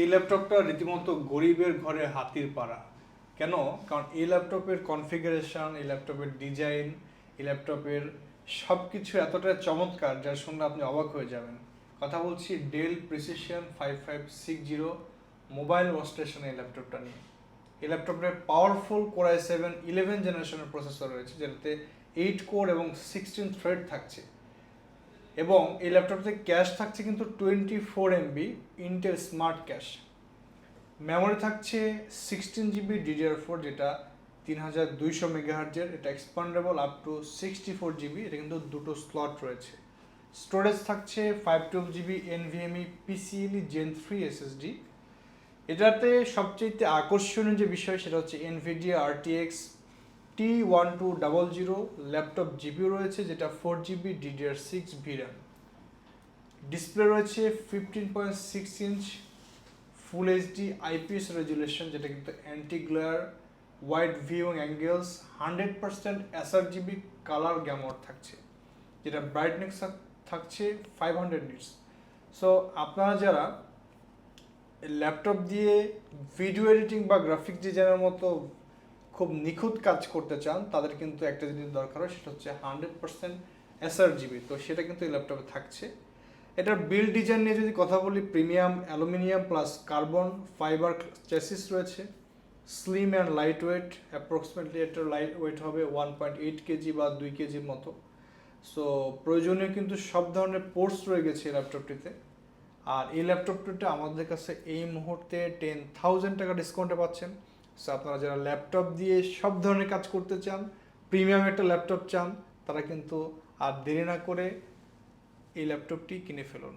এই ল্যাপটপটা রীতিমতো গরিবের ঘরে হাতির পাড়া। কেন? কারণ এই ল্যাপটপের কনফিগারেশন এই ল্যাপটপের ডিজাইন এই ল্যাপটপের সব কিছু এতটা চমৎকার যার শুনলে আপনি অবাক হয়ে যাবেন। কথা বলছি Dell Precision five five six zero mobile workstation এই ল্যাপটপটা নিয়ে। এই ল্যাপটপে powerful Core i seven eleven জেনারেশনের প্রসেসর রয়েছে, যেটাতে এইট কোর এবং সিক্সটিন থ্রেড থাকছে। এবং এই ল্যাপটপতে ক্যাশ থাকছে কিন্তু twenty four MB Intel smart cache memory থাকছে সিক্সটিন জিবি ডিডিআর ফোর যেটা তিন হাজার দুইশো মেগাহার্জের এটা expandable up to sixty four GB এটা কিন্তু দুটো স্লট রয়েছে। স্টোরেজ থাকছে five twelve GB NVMe PCIe gen three SSD এটাতে সবচেয়ে আকর্ষণীয় যে বিষয়, সেটা হচ্ছে Nvidia RTX T one two double zero laptop GPU রয়েছে, যেটা four GB DDR six VRAM display রয়েছে fifteen point six inch full HD IPS resolution যেটা কিন্তু anti glare wide view angles hundred percent sRGB colour gamut থাকছে। যেটা brightness থাকছে five hundred nits so আপনারা যারা ল্যাপটপ দিয়ে ভিডিও এডিটিং বা গ্রাফিক্স ডিজাইনের মতো খুব নিখুঁত কাজ করতে চান, তাদের কিন্তু একটা জিনিস দরকার হয়, সেটা হচ্ছে হান্ড্রেড পার্সেন্ট এসআর জিবি তো সেটা কিন্তু এই ল্যাপটপে থাকছে। এটার বিল ডিজাইন নিয়ে যদি কথা বলি premium aluminium plus carbon fibre chassis রয়েছে। Slim and light weight approximately এটার লাইট ওয়েট হবে ওয়ান পয়েন্ট এইট কেজি বা দুই কেজির মতো। সো প্রয়োজনীয় কিন্তু সব ধরনের পোর্টস রয়ে গেছে এই ল্যাপটপটিতে আর এই ল্যাপটপটিতে আমাদের কাছে এই মুহূর্তে টেন থাউজেন্ড টাকা ডিসকাউন্টে পাচ্ছেন। সো আপনারা যারা ল্যাপটপ দিয়ে সব ধরনের কাজ করতে চান প্রিমিয়াম একটা ল্যাপটপ চান, তারা কিন্তু আর দেরি না করে এই ল্যাপটপটি কিনে ফেলুন।